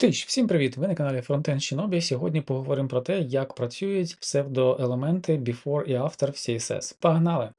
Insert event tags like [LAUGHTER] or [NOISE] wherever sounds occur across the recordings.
Тиш, всім привіт! Ви на каналі Frontend Shinobi. Сьогодні поговоримо про те, як працюють псевдоелементи before і after в CSS. Погнали!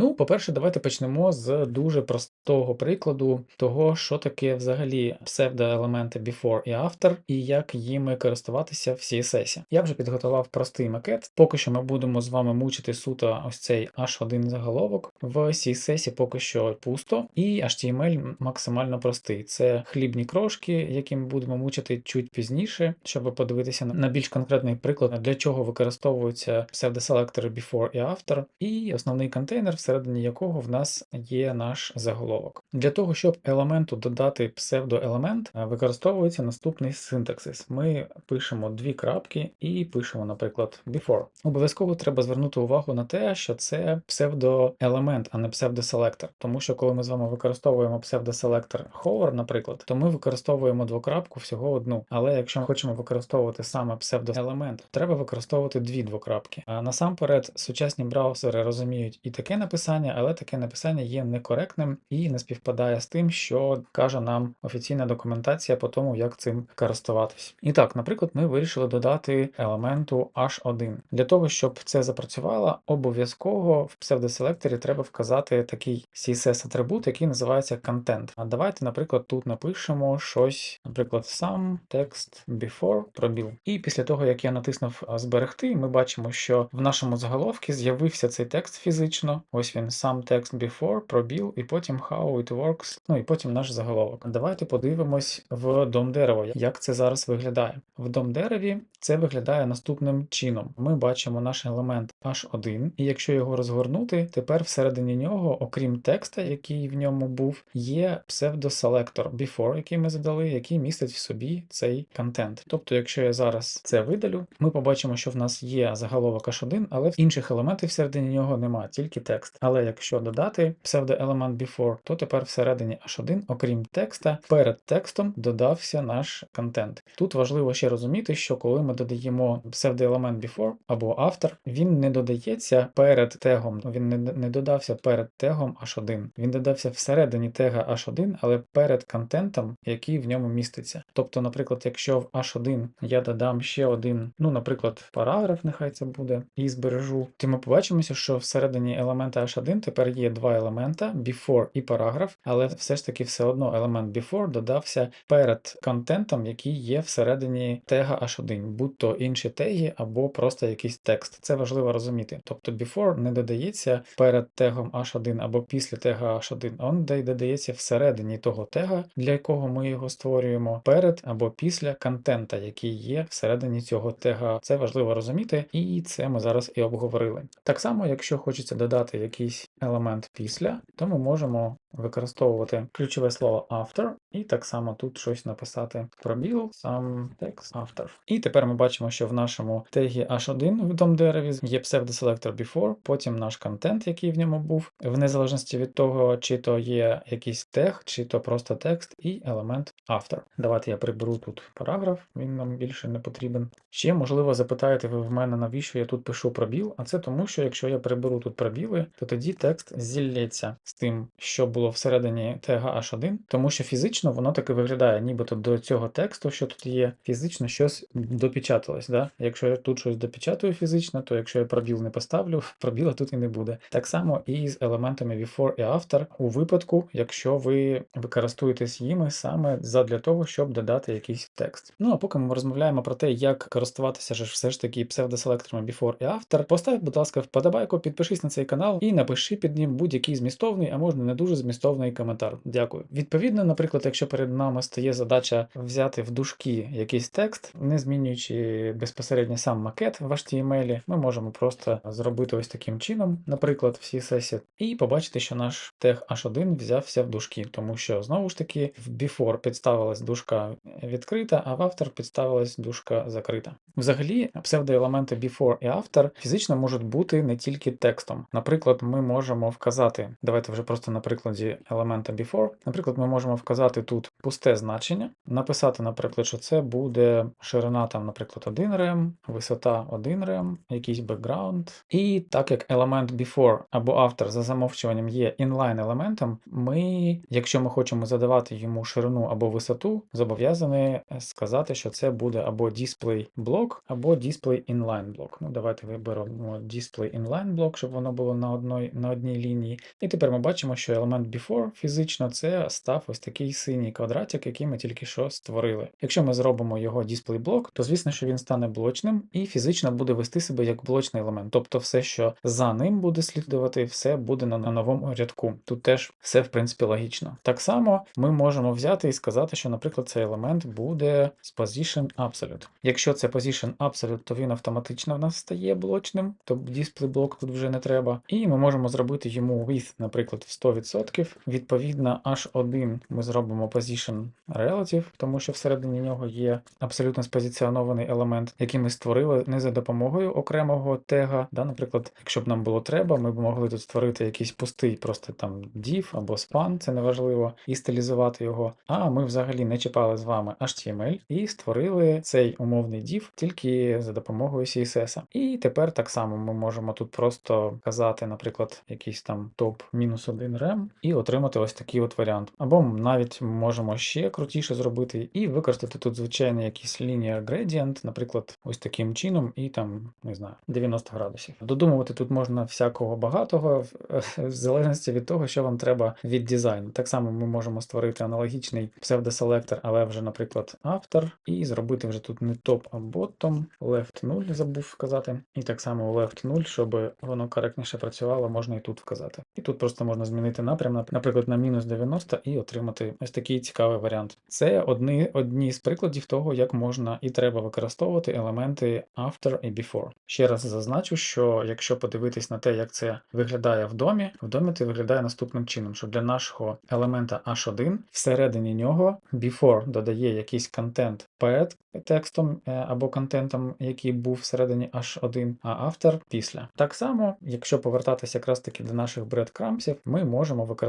Ну, по-перше, давайте почнемо з дуже простого прикладу того, що таке взагалі псевдоелементи before і after, і як їми користуватися в CSS. Я вже підготував простий макет. Поки що ми будемо з вами мучити суто ось цей H1 заголовок. В CSS поки що пусто, і HTML максимально простий. Це хлібні крошки, які ми будемо мучити чуть пізніше, щоб подивитися на більш конкретний приклад, для чого використовуються псевдоселектори before і after, і основний контейнер всередині якого в нас є наш заголовок. Для того, щоб елементу додати псевдоелемент, е, використовується наступний синтаксис. Ми пишемо дві крапки і пишемо, наприклад, before. Обов'язково треба звернути увагу на те, що це псевдоелемент, а не псевдоселектор. Тому що коли ми з вами використовуємо псевдоселектор hover, наприклад, то ми використовуємо двокрапку всього одну. Але якщо ми хочемо використовувати саме псевдоелемент, треба використовувати дві двокрапки. А насамперед, сучасні браузери розуміють і таке написання написання, але таке написання є некоректним і не співпадає з тим, що каже нам офіційна документація по тому, як цим користуватись. І так, наприклад, ми вирішили додати елементу H1. Для того, щоб це запрацювало, обов'язково в псевдоселекторі треба вказати такий CSS-атрибут, який називається content. А давайте, наприклад, тут напишемо щось, наприклад, sum text before пробіл. І після того, як я натиснув зберегти, ми бачимо, що в нашому заголовці з'явився цей текст фізично. Ось Ось він сам текст before, пробіл, і потім how it works, ну і потім наш заголовок. Давайте подивимось в дом дерева, як це зараз виглядає. В дом дереві це виглядає наступним чином. Ми бачимо наш елемент H1, і якщо його розгорнути, тепер всередині нього, окрім текста, який в ньому був, є псевдоселектор before, який ми задали, який містить в собі цей контент. Тобто, якщо я зараз це видалю, ми побачимо, що в нас є заголовок H1, але інших елементів всередині нього немає, тільки текст. Але якщо додати псевдоелемент before, то тепер всередині H1, окрім текста, перед текстом додався наш контент. Тут важливо ще розуміти, що коли ми додаємо псевдоелемент before або автор, він не додається перед тегом, він не, не додався перед тегом H1. Він додався всередині тега H1, але перед контентом, який в ньому міститься. Тобто, наприклад, якщо в H1 я додам ще один, ну, наприклад, параграф, нехай це буде, і збережу, то ми побачимося, що всередині елемента H1 тепер є два елемента before і параграф, але все ж таки все одно елемент before додався перед контентом, який є всередині тега H1, будь-то інші теги або просто якийсь текст. Це важливо розуміти. Тобто before не додається перед тегом H1 або після тега H1, а він додається всередині того тега, для якого ми його створюємо, перед або після контента, який є всередині цього тега. Це важливо розуміти, і це ми зараз і обговорили. Так само, якщо хочеться додати якийсь елемент після, то ми можемо використовувати ключове слово after, і так само тут щось написати пробіл, сам текст after. І тепер ми бачимо, що в нашому тегі H1 в дом дереві є псевдоселектор before, потім наш контент, який в ньому був, в незалежності від того, чи то є якийсь тег, чи то просто текст, і елемент after. Давайте я приберу тут параграф, він нам більше не потрібен. Ще, можливо, запитаєте ви в мене, навіщо я тут пишу пробіл, а це тому, що якщо я приберу тут пробіли, то тоді текст зілється з тим, що було всередині тега H1, тому що фізично воно таки виглядає, нібито до цього тексту, що тут є, фізично щось допечаталось. Да? Якщо я тут щось допечатую фізично, то якщо я пробіл не поставлю, [LAUGHS] пробіла тут і не буде. Так само і з елементами before і after у випадку, якщо ви використовуєтесь їми саме задля того, щоб додати якийсь текст. Ну а поки ми розмовляємо про те, як користуватися ж все ж таки псевдоселекторами before і after, постав, будь ласка, вподобайку, підпишись на цей канал і напиши під ним будь-який змістовний, а можна не дуже змістовний коментар. Дякую. Відповідно, наприклад, якщо перед нами стає задача взяти в дужки якийсь текст, не змінюючи безпосередньо сам макет в HTML, ми можемо просто зробити ось таким чином, наприклад, в CSS, і побачити, що наш тег H1 взявся в дужки, тому що знову ж таки в before підставилась дужка відкрита, а в автор підставилась дужка закрита. Взагалі, псевдоелементи before і after фізично можуть бути не тільки текстом. Наприклад, ми можемо вказати, давайте вже просто на прикладі елемента before. Наприклад, ми можемо вказати тут пусте значення, написати, наприклад, що це буде ширина, там, наприклад, 1 рем, висота 1 рем, якийсь бекграунд. І так як елемент before або after за замовчуванням є inline елементом, ми, якщо ми хочемо задавати йому ширину або висоту, зобов'язані сказати, що це буде або display блок, або display inline блок. Ну, Давайте виберемо display inline блок, щоб воно було на одній, на одній лінії. І тепер ми бачимо, що елемент before фізично це став ось такий синій квадратик, який ми тільки що створили. Якщо ми зробимо його display блок, то звісно, що він стане блочним і фізично буде вести себе як блочний елемент. Тобто все, що за ним буде слідувати, все буде на, новому рядку. Тут теж все в принципі логічно. Так само ми можемо взяти і сказати, що, наприклад, цей елемент буде з position absolute. Якщо це position absolute, то він автоматично в нас стає блочним, то display блок тут вже не треба. І ми можемо зробити йому width, наприклад, в 100%. Відповідно, H1 ми зробимо position relative, тому що всередині нього є абсолютно спозиціонований елемент, який ми створили не за допомогою окремого тега. Да, Наприклад, якщо б нам було треба, ми б могли тут створити якийсь пустий, просто там div або span, це неважливо, і стилізувати його. А ми взагалі не чіпали з вами HTML і створили цей умовний div тільки за допомогою CSS. І тепер так само ми можемо тут просто казати, наприклад, якийсь там топ-1 рем і отримати ось такий от варіант. Або навіть можемо ще крутіше зробити і використати тут звичайний якийсь linear gradient, наприклад, ось таким чином, і там, не знаю, 90 градусів. Додумувати тут можна всякого багатого, [LAUGHS] в залежності від того, що вам треба від дизайну. Так само ми можемо створити аналогічний псевдоселектор, але вже, наприклад, автор, і зробити вже тут не топ, а bottom, left 0, забув вказати. І так само left 0, щоб воно коректніше працювало, можна і тут вказати. І тут просто можна змінити напрям, наприклад, на мінус 90 і отримати ось такий цікавий варіант. Це одні, одні з прикладів того, як можна і треба використовувати елементи after і before. Ще раз зазначу, що якщо подивитись на те, як це виглядає в домі, в домі це виглядає наступним чином, що для нашого елемента H1 всередині нього before додає якийсь контент перед текстом е, або контентом, який був всередині H1, а автор після. Так само, якщо повертатися якраз таки до наших breadcrumbsів, ми можемо використовувати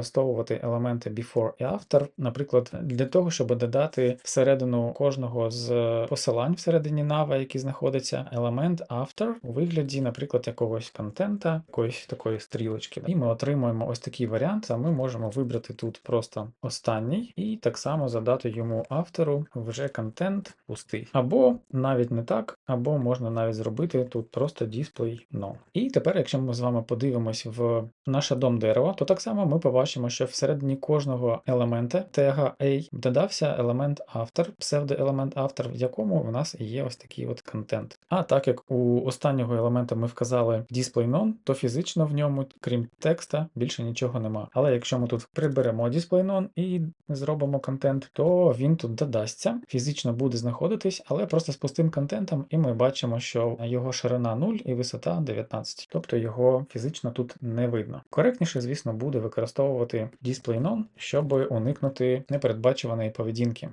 елементи before і after, наприклад, для того, щоб додати всередину кожного з посилань всередині нава, який знаходиться, елемент after у вигляді, наприклад, якогось контента, якоїсь такої стрілочки. І ми отримуємо ось такий варіант, а ми можемо вибрати тут просто останній і так само задати йому автору вже контент пустий. Або навіть не так, або можна навіть зробити тут просто display no. І тепер, якщо ми з вами подивимось в наше дом дерево, то так само ми побачимо, що всередині кожного елемента тега A додався елемент автор, псевдоелемент автор, в якому у нас є ось такий от контент. А так як у останнього елемента ми вказали display none, то фізично в ньому, крім текста, більше нічого нема. Але якщо ми тут приберемо display none і зробимо контент, то він тут додасться, фізично буде знаходитись, але просто з пустим контентом, і ми бачимо, що його ширина 0 і висота 19, тобто його фізично тут не видно. Коректніше, звісно, буде використовувати display none, щоб уникнути непередбачуваної поведінки.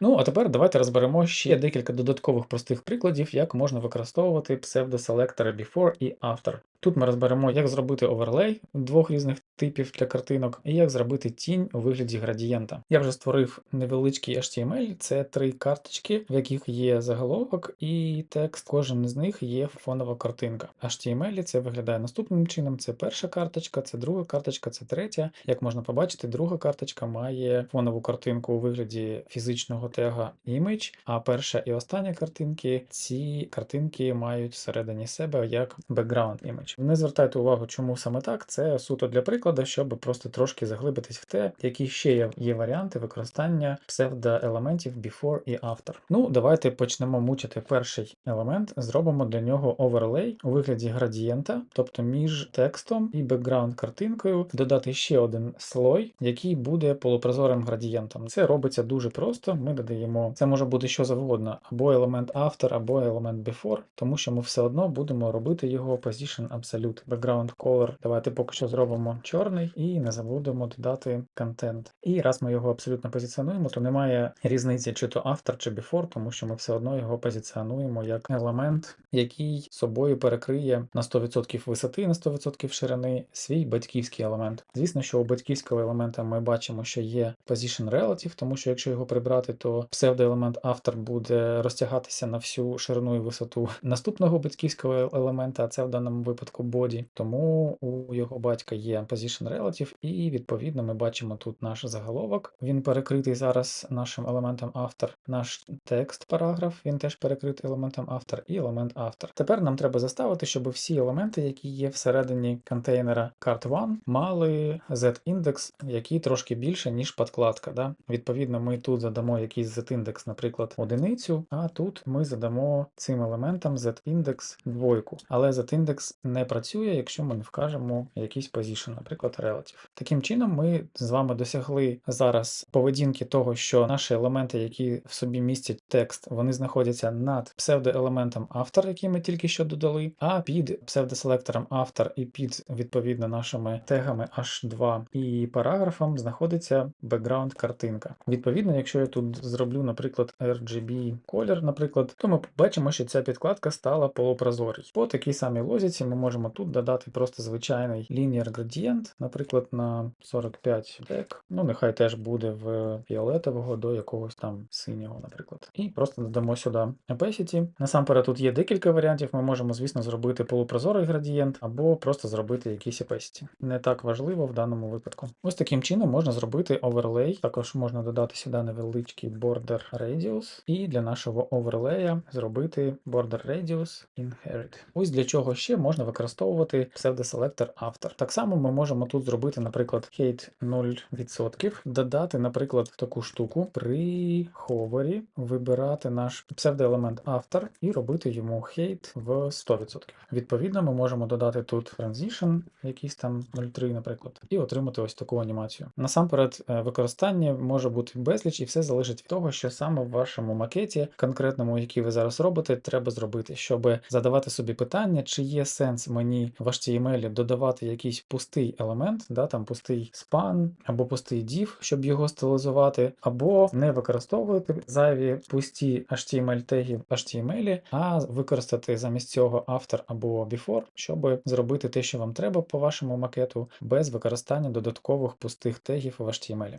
Ну, а тепер давайте розберемо ще декілька додаткових простих прикладів, як можна використовувати псевдоселектори before і after. Тут ми розберемо, як зробити оверлей двох різних типів для картинок, і як зробити тінь у вигляді градієнта. Я вже створив невеличкий HTML, це три карточки, в яких є заголовок і текст. Кожен з них є фонова картинка. HTML це виглядає наступним чином: це перша карточка, це друга карточка, це третя. Як можна побачити, друга карточка має фонову картинку у вигляді фізичного тега image, а перша і остання картинки ці картинки мають всередині себе як background image. Не звертайте увагу, чому саме так. Це суто для прикладу, щоб просто трошки заглибитись в те, які ще є варіанти використання псевдоелементів before і after. Ну, давайте почнемо мучити перший елемент, зробимо для нього оверлей у вигляді градієнта, тобто між текстом і бекграунд картинкою додати ще один слой, який буде полупрозорим градієнтом. Це робиться дуже просто. Ми додаємо, це може бути що завгодно, або елемент after, або елемент before, тому що ми все одно будемо робити його position Absolute. Background color. Давайте поки що зробимо чорний і не забудемо додати контент. І раз ми його абсолютно позиціонуємо, то немає різниці, чи то автор, чи before, тому що ми все одно його позиціонуємо як елемент, який собою перекриє на 100% висоти, на 100% ширини свій батьківський елемент. Звісно, що у батьківського елемента ми бачимо, що є position relative, тому що якщо його прибрати, то псевдоелемент автор буде розтягатися на всю ширину і висоту наступного батьківського елемента, а це в даному випадку body. Тому у його батька є position relative, і відповідно ми бачимо тут наш заголовок. Він перекритий зараз нашим елементом автор, наш текст, параграф, він теж перекритий елементом автор і елемент автор. Тепер нам треба заставити, щоб всі елементи, які є всередині контейнера cart1, мали z-індекс, який трошки більше, ніж подкладка. Да? Відповідно, ми тут задамо якийсь z-індекс, наприклад, одиницю, а тут ми задамо цим елементам z-індекс двойку. Але z-індекс не працює, якщо ми не вкажемо якийсь position, наприклад, relative. Таким чином, ми з вами досягли зараз поведінки того, що наші елементи, які в собі містять текст, вони знаходяться над псевдоелементом автор, який ми тільки що додали, а під псевдоселектором автор і під відповідно нашими тегами H2 і параграфом знаходиться бекграунд картинка. Відповідно, якщо я тут зроблю, наприклад, RGB колір, наприклад, то ми побачимо, що ця підкладка стала полупрозорій. По такій самій лозіці ми можемо тут додати просто звичайний linear gradient, наприклад, на 45 дек. Ну, нехай теж буде в фіолетового до якогось там синього, наприклад. І просто додамо сюди opacity. Насамперед тут є декілька варіантів. Ми можемо, звісно, зробити полупрозорий градієнт або просто зробити якийсь opacity. Не так важливо в даному випадку. Ось таким чином можна зробити оверлей. Також можна додати сюди невеличкий border radius, і для нашого оверлея зробити border radius inherit. Ось для чого ще можна використовувати псевдоселектор автор. Так само ми можемо тут зробити, наприклад, height 0%, додати, наприклад, таку штуку при ховері, вибирати наш псевдоелемент автор і робити йому height в 100%. Відповідно, ми можемо додати тут transition, якийсь там 0,3, наприклад, і отримати ось таку анімацію. Насамперед, е, використання може бути безліч, і все залежить від того, що саме в вашому макеті, конкретному, який ви зараз робите, треба зробити, щоб задавати собі питання, чи є сенс мені в HTML додавати якийсь пустий елемент, да, там пустий span або пустий div, щоб його стилізувати, або не використовувати зайві пусті HTML теги в HTML, а використати замість цього автор або before, щоб зробити те, що вам треба по вашому макету, без використання додаткових пустих тегів в HTML.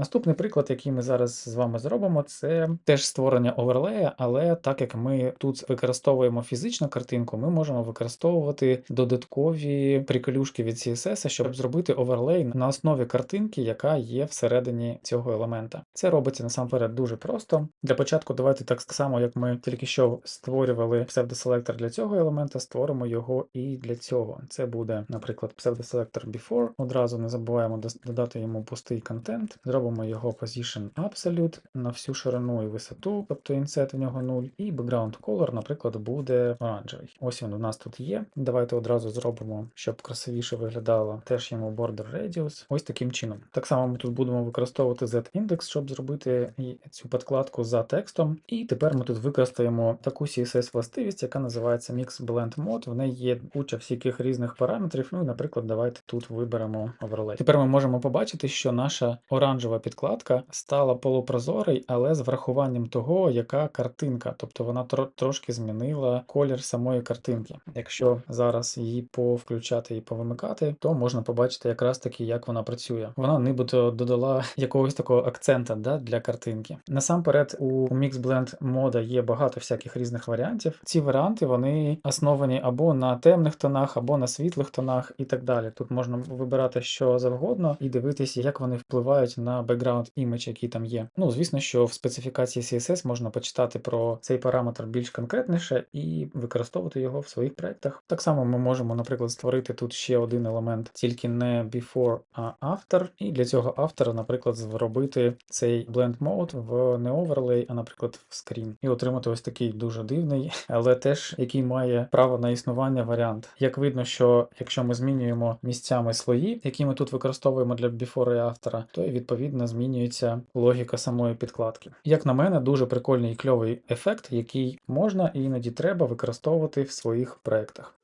Наступний приклад, який ми зараз з вами зробимо, це теж створення оверлея, але так як ми тут використовуємо фізичну картинку, ми можемо використовувати додаткові приколюшки від CSS, щоб зробити оверлей на основі картинки, яка є всередині цього елемента. Це робиться насамперед дуже просто. Для початку давайте так само, як ми тільки що створювали псевдоселектор для цього елемента, створимо його і для цього. Це буде, наприклад, псевдоселектор before. Одразу не забуваємо додати йому пустий контент. Зробимо робимо його position absolute на всю ширину і висоту, тобто інсет в нього 0, і background color, наприклад, буде оранжевий. Ось він у нас тут є. Давайте одразу зробимо, щоб красивіше виглядало теж йому border radius. Ось таким чином. Так само ми тут будемо використовувати z-індекс, щоб зробити цю підкладку за текстом. І тепер ми тут використаємо таку CSS властивість, яка називається Mix Blend Mode. В неї є куча всяких різних параметрів. Ну і, наприклад, давайте тут виберемо overlay. Тепер ми можемо побачити, що наша оранжева підкладка стала полупрозорий, але з врахуванням того, яка картинка, тобто вона тро трошки змінила колір самої картинки. Якщо зараз її повключати і повимикати, то можна побачити якраз таки, як вона працює. Вона нібито додала [LAUGHS] якогось такого акцента да, для картинки. Насамперед, у MixBlend мода є багато всяких різних варіантів. Ці варіанти вони основані або на темних тонах, або на світлих тонах і так далі. Тут можна вибирати що завгодно і дивитися, як вони впливають на background image, який там є. Ну, звісно, що в специфікації CSS можна почитати про цей параметр більш конкретніше і використовувати його в своїх проєктах. Так само ми можемо, наприклад, створити тут ще один елемент, тільки не before, а after. І для цього автора, наприклад, зробити цей blend mode в не overlay, а, наприклад, в screen. І отримати ось такий дуже дивний, але теж який має право на існування варіант. Як видно, що якщо ми змінюємо місцями слої, які ми тут використовуємо для before і автора, то відповідно змінюється логіка самої підкладки. Як на мене, дуже прикольний і кльовий ефект, який можна і іноді треба використовувати в своїх проєктах.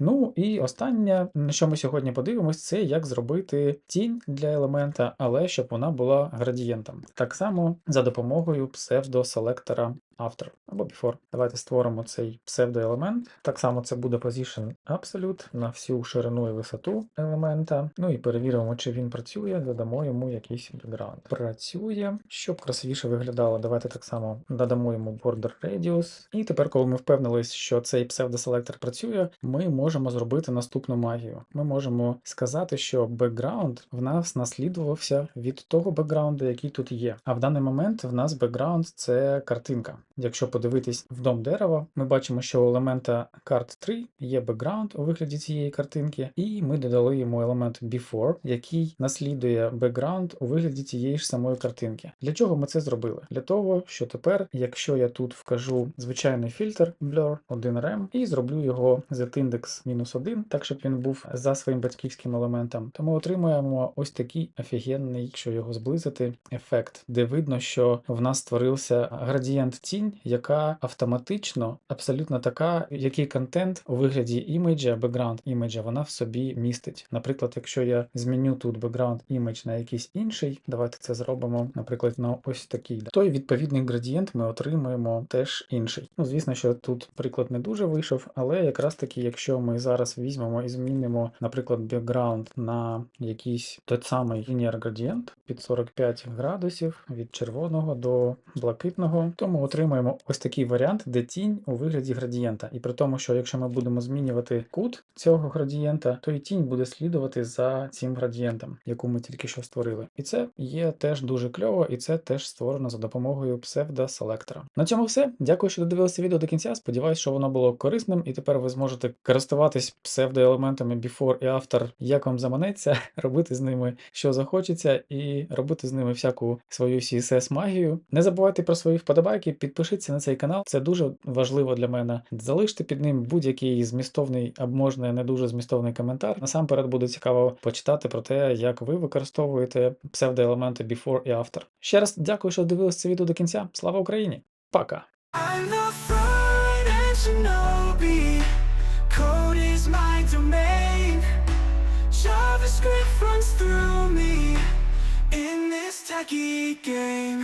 Ну і останнє, на що ми сьогодні подивимось, це як зробити тінь для елемента, але щоб вона була градієнтом. Так само за допомогою псевдоселектора after або before. Давайте створимо цей псевдоелемент. Так само це буде position absolute на всю ширину і висоту елемента. Ну і перевіримо, чи він працює, додамо йому якийсь бекграунд. Працює, щоб красивіше виглядало. Давайте так само додамо йому border radius. І тепер, коли ми впевнились, що цей псевдоселектор працює, ми можемо зробити наступну магію. Ми можемо сказати, що бекграунд в нас наслідувався від того бекграунду, який тут є. А в даний момент в нас бекграунд це картинка. Якщо подивитись в дом дерева, ми бачимо, що у елемента карт 3 є бекграунд у вигляді цієї картинки, і ми додали йому елемент before, який наслідує бекграунд у вигляді цієї ж самої картинки. Для чого ми це зробили? Для того, що тепер, якщо я тут вкажу звичайний фільтр blur 1rem і зроблю його z-index мінус 1, так щоб він був за своїм батьківським елементом, то ми отримуємо ось такий офігенний, якщо його зблизити, ефект, де видно, що в нас створився градієнт тінь, яка автоматично абсолютно така, який контент у вигляді іміджа, бекграунд іміджа, вона в собі містить. Наприклад, якщо я зміню тут бекграунд імідж на якийсь інший, давайте це зробимо, наприклад, на ось такий, то й відповідний градієнт ми отримуємо теж інший. Ну, звісно, що тут приклад не дуже вийшов, але якраз таки, якщо ми зараз візьмемо і змінимо, наприклад, бекграунд на якийсь той самий лінійер градієнт під 45 градусів від червоного до блакитного, то ми отримаємо ось такий варіант, де тінь у вигляді градієнта. І при тому, що якщо ми будемо змінювати кут цього градієнта, то і тінь буде слідувати за цим градієнтом, яку ми тільки що створили. І це є теж дуже кльово, і це теж створено за допомогою псевдоселектора. На цьому все. Дякую, що додивилися відео до кінця. Сподіваюсь, що воно було корисним, і тепер ви зможете користуватись псевдоелементами before і after, як вам заманеться, [LAUGHS] робити з ними що захочеться, і робити з ними всяку свою CSS магію. Не забувайте про свої вподобайки, підпишіться на цей канал, це дуже важливо для мене. Залиште під ним будь-який змістовний або можна не дуже змістовний коментар. Насамперед буде цікаво почитати про те, як ви використовуєте псевдоелементи before і after. Ще раз дякую, що дивилися це відео до кінця. Слава Україні! Пока! Runs through me in this techie game.